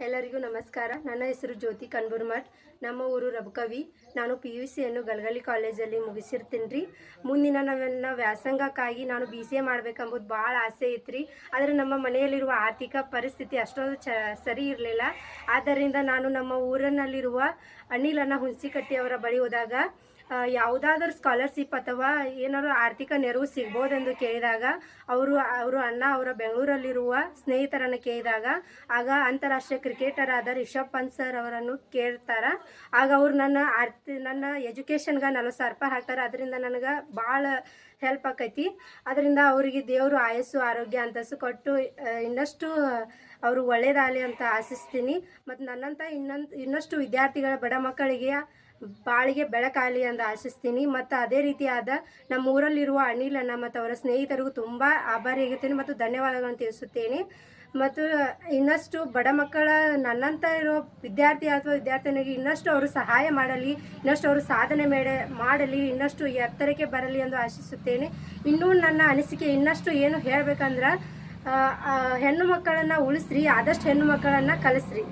ಎಲ್ಲರಿಗೂ ನಮಸ್ಕಾರ. ನನ್ನ ಹೆಸರು ಜ್ಯೋತಿ ಕನ್ಬುರ್ಮಠ್. ನಮ್ಮ ಊರು ರಬಕವಿ. ನಾನು ಪಿ ಯು ಸಿಯನ್ನು ಗಲಗಲಿ ಕಾಲೇಜಲ್ಲಿ ಮುಗಿಸಿರ್ತೀನಿ ರೀ ಮುಂದಿನ ನನ್ನ ವ್ಯಾಸಂಗಕ್ಕಾಗಿ ನಾನು ಬಿ ಸಿ ಎ ಮಾಡ್ಬೇಕಂಬುದು ಭಾಳ ಆಸೆ ಐತ್ರಿ. ಆದರೆ ನಮ್ಮ ಮನೆಯಲ್ಲಿರುವ ಆರ್ಥಿಕ ಪರಿಸ್ಥಿತಿ ಅಷ್ಟೊಂದು ಚ, ಸರಿ ಇರಲಿಲ್ಲ. ಆದ್ದರಿಂದ ನಾನು ನಮ್ಮ ಊರಿನಲ್ಲಿರುವ ಅನಿಲನ ಹುಣಸಿಕಟ್ಟಿ ಅವರ ಬಳಿ ಹೋದಾಗ ಯಾವುದಾದ್ರೂ ಸ್ಕಾಲರ್ಶಿಪ್ ಅಥವಾ ಏನಾದ್ರು ಆರ್ಥಿಕ ನೆರವು ಸಿಗ್ಬೋದೆಂದು ಕೇಳಿದಾಗ, ಅವರು ಅವರು ಅಣ್ಣ ಅವರ ಬೆಂಗಳೂರಲ್ಲಿರುವ ಸ್ನೇಹಿತರನ್ನು ಕೇಳಿದಾಗ, ಆಗ ಅಂತಾರಾಷ್ಟ್ರೀಯ ಕ್ರಿಕೆಟರ್ ಆದ ರಿಷಬ್ ಪಂತ್ ಸರ್ ಅವರನ್ನು ಕೇಳ್ತಾರ. ಆಗ ಅವರು ನನ್ನ ಆರ್ತಿ, ನನ್ನ ಎಜುಕೇಷನ್ಗೆ ನಲ್ವತ್ತು ಸಾವಿರ ರೂಪಾಯಿ ಹಾಕ್ತಾರೆ. ಅದರಿಂದ ನನಗೆ ಭಾಳ ಹೆಲ್ಪ್ ಆಕೈತಿ. ಅದರಿಂದ ಅವರಿಗೆ ದೇವರು ಆಯಸ್ಸು, ಆರೋಗ್ಯ ಅಂತಸ್ಸು ಕೊಟ್ಟು ಇನ್ನಷ್ಟು ಅವರು ಒಳ್ಳೇದಾಗಲಿ ಅಂತ ಆಶಿಸ್ತೀನಿ. ಮತ್ತು ನನ್ನಂಥ ಇನ್ನೊಂದು ಇನ್ನಷ್ಟು ವಿದ್ಯಾರ್ಥಿಗಳ ಬಡ ಮಕ್ಕಳಿಗೆ ಬಾಳಿಗೆ ಬೆಳಕಾಗಲಿ ಅಂತ ಆಶಿಸ್ತೀನಿ. ಮತ್ತು ಅದೇ ರೀತಿಯಾದ ನಮ್ಮ ಊರಲ್ಲಿರುವ ಅನಿಲನ್ನು ಮತ್ತು ಅವರ ಸ್ನೇಹಿತರಿಗೂ ತುಂಬ ಆಭಾರಿಯಾಗಿರ್ತೀನಿ ಮತ್ತು ಧನ್ಯವಾದಗಳನ್ನು ತಿಳಿಸುತ್ತೇನೆ. ಮತ್ತು ಇನ್ನಷ್ಟು ಬಡ ಮಕ್ಕಳ ನನ್ನಂಥ ಇರೋ ವಿದ್ಯಾರ್ಥಿ ಅಥವಾ ವಿದ್ಯಾರ್ಥಿನಿಗೆ ಇನ್ನಷ್ಟು ಅವರು ಸಹಾಯ ಮಾಡಲಿ, ಇನ್ನಷ್ಟು ಅವರು ಸಾಧನೆ ಮೇಡೆ ಮಾಡಲಿ, ಇನ್ನಷ್ಟು ಎತ್ತರಕ್ಕೆ ಬರಲಿ ಎಂದು ಆಶಿಸುತ್ತೇನೆ. ಇನ್ನೂ ನನ್ನ ಅನಿಸಿಕೆ ಇನ್ನಷ್ಟು ಏನು ಹೇಳಬೇಕಂದ್ರೆ ಹೆಣ್ಣು ಮಕ್ಕಳನ್ನು ಉಳಿಸ್ರಿ, ಆದಷ್ಟು ಹೆಣ್ಣು ಮಕ್ಕಳನ್ನು ಕಲಿಸ್ರಿ.